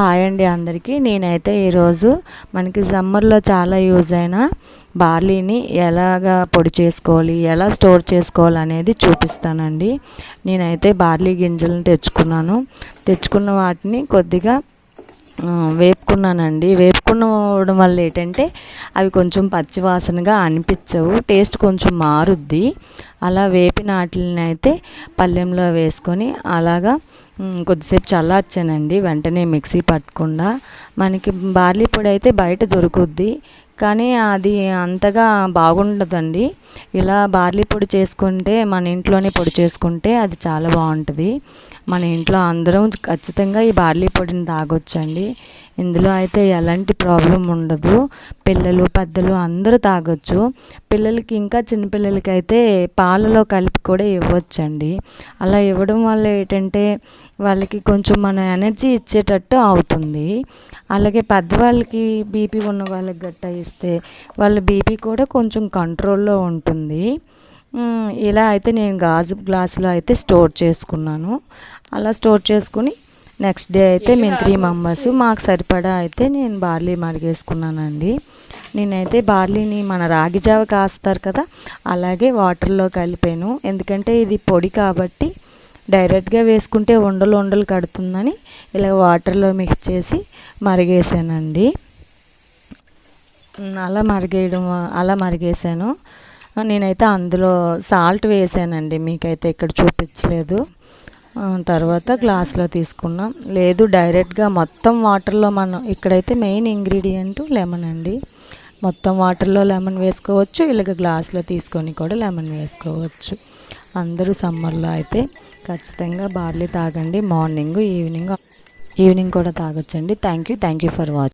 Hi అండి అందరికీ. నేనైతే ఈరోజు మనకి సమ్మర్లో చాలా యూజ్ అయిన బార్లీని ఎలాగా పొడి చేసుకోవాలి ఎలా స్టోర్ చేసుకోవాలి అనేది చూపిస్తానండి. నేనైతే బార్లీ గింజలను తెచ్చుకున్నాను. తెచ్చుకున్న వాటిని కొద్దిగా వేపుకున్నానండి. వేపుకున్నవడం వల్ల ఏంటంటే అవి కొంచెం పచ్చివాసనగా అనిపించవు టేస్ట్ కొంచెం మారుద్ది. అలా వేపిన వాటిని అయితే పళ్ళెంలో వేసుకొని అలాగా కొద్దిసేపు చల్లార్చానండి. వెంటనే మిక్సీ పట్టకుండా. మనకి బార్లీ పొడి అయితే బయట దొరుకుద్ది. కానీ అది అంతగా బాగుండదండి. ఇలా బార్లీ పొడి చేసుకుంటే మన ఇంట్లోనే పొడి చేసుకుంటే అది చాలా బాగుంటుంది. మన ఇంట్లో అందరం ఖచ్చితంగా ఈ బార్లీ పొడిని తాగొచ్చండి. ఇందులో అయితే ఎలాంటి ప్రాబ్లం ఉండదు. పిల్లలు పెద్దలు అందరూ తాగొచ్చు. పిల్లలకి ఇంకా చిన్నపిల్లలకి అయితే పాలలో కలిపి కూడా ఇవ్వచ్చండి. అలా ఇవ్వడం వల్ల ఏంటంటే వాళ్ళకి కొంచెం మన ఎనర్జీ ఇచ్చేటట్టు అవుతుంది. అలాగే పెద్దవాళ్ళకి బీపీ ఉన్న వాళ్ళకి గట్టా ఇస్తే వాళ్ళ బీపీ కూడా కొంచెం కంట్రోల్లో ఉంటుంది. ఇలా అయితే నేను గాజు గ్లాసులో అయితే స్టోర్ చేసుకున్నాను. అలా స్టోర్ చేసుకుని నెక్స్ట్ డే అయితే మేము త్రీ మెంబర్స్ మాకు సరిపడా అయితే నేను బార్లీ మరిగేసుకున్నానండి. నేనైతే బార్లీని మన రాగి జావ కాస్తారు కదా అలాగే వాటర్లో కలిపాను. ఎందుకంటే ఇది పొడి కాబట్టి డైరెక్ట్గా వేసుకుంటే ఉండలు ఉండలు కడుతుందని ఇలా వాటర్లో మిక్స్ చేసి మరిగేసానండి. అలా మరిగేయడం అలా మరిగేసాను. నేనైతే అందులో సాల్ట్ వేసానండి. మీకైతే ఇక్కడ చూపించలేదు. తర్వాత గ్లాస్లో తీసుకున్నాం. లేదు డైరెక్ట్గా మొత్తం వాటర్లో మనం ఇక్కడైతే మెయిన్ ఇంగ్రీడియంట్ లెమన్ అండి. మొత్తం వాటర్లో లెమన్ వేసుకోవచ్చు ఇలాగ గ్లాస్లో తీసుకొని కూడా లెమన్ వేసుకోవచ్చు. అందరూ సమ్మర్లో అయితే ఖచ్చితంగా బార్లీ తాగండి. మార్నింగ్ ఈవినింగ్ ఈవినింగ్ కూడా తాగొచ్చండి. Thank you thank you for watching